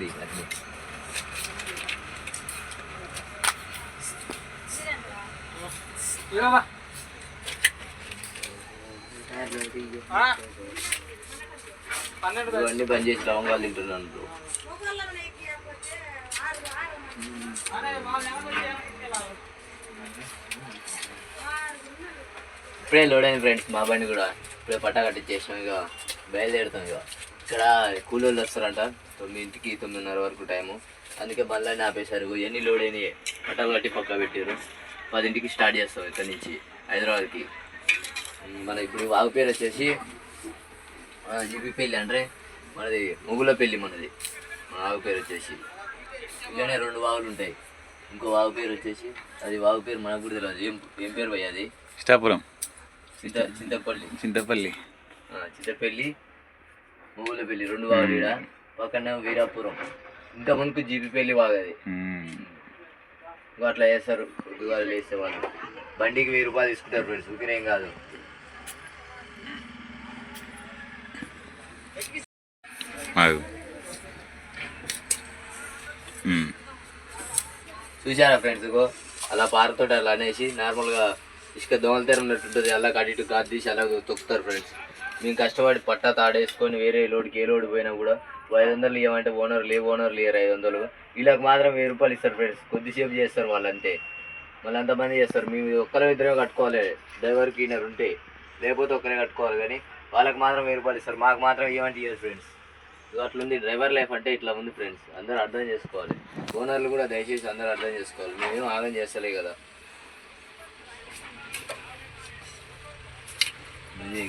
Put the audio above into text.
తీసి అట్లే ఇవన్నీ బంద్ చేసి లవంగాలు తింటున్నాను బ్రో. ఇప్పుడే లోడ్ అయింది ఫ్రెండ్స్ మా బండి కూడా. ఇప్పుడే పట్టా చేసాం ఇక బయలుదేరుతాం ఇక ఇక్కడ కూలోళ్ళు వస్తారంట తొమ్మిదింటికి తొమ్మిదిన్నర వరకు టైము. అందుకే మళ్ళీ ఆపేశారు ఎన్ని లోడ్ అయినాయి పట్టాలు కట్టి పక్క పెట్టారు పదింటికి స్టార్ట్ చేస్తాం ఇక్కడ నుంచి హైదరాబాద్కి. మన ఇప్పుడు వాగు పేరు వచ్చేసి జీపీ పెళ్ళి అంటే మనది ముగ్గుల పెళ్ళి మనది. మన వాగు పేరు వచ్చేసి. ఇలానే రెండు వాగులు ఉంటాయి. ఇంకో వాగు పేరు వచ్చేసి అది వాగు పేరు మనకు కూడా తెలియదు ఏం ఏం పేరు పోయి అది? ఇష్టాపురం. చింత చింతపల్లి. చింతపల్లి. చింతపల్లి పెళ్ళి రెండు వాగులు ఈడ. పక్కన వీరాపురం. ఇంకా మనకు జీపీ పెళ్ళి వాగది మ్మ్. ఇంకో అట్లా చేస్తారు. పొద్దుగాలు వేసే వాళ్ళు. బండికి వెయ్యి రూపాయలు తీసుకుంటారు ఫ్రెండ్స్. ఊరికేం కాదు. చూశారా ఫ్రెండ్స్ అలా పారతోటి అలా అనేసి నార్మల్గా ఇసుక దోమల ఉన్నట్టుంటుంది అలా కట్టి ఇటు కాదు తీసి అలా తొక్కుతారు ఫ్రెండ్స్. మేము కష్టపడి పట్టా తాడేసుకొని వేరే లోడ్కి ఏ లోడ్ పోయినా కూడా ఐదు వందలు ఇవ్వమంటే ఓనర్ లేవు ఓనర్ లేరు ఐదు వందలు. వీళ్ళకి మాత్రం వెయ్యి రూపాయలు ఇస్తారు ఫ్రెండ్స్ కొద్దిసేపు చేస్తారు వాళ్ళు అంతే. మళ్ళీ అంతమంది చేస్తారు మేము ఒక్కరే ఇద్దరే కట్టుకోవాలి డ్రైవర్కి క్లీనర్ ఉంటే లేకపోతే ఒక్కరే కట్టుకోవాలి కానీ వాళ్ళకి మాత్రం వెయ్యి రూపాయలు ఇస్తారు మాకు మాత్రం ఏమంటే ఇవ్వరు ఫ్రెండ్స్. అట్లుంది డ్రైవర్ లైఫ్ అంటే ఇట్లా ఉంది ఫ్రెండ్స్ అందరూ అర్థం చేసుకోవాలి. ఓనర్లు కూడా దయచేసి అందరూ అర్థం చేసుకోవాలి. మేమేం ఆగం చేస్తలే కదా. ఉంది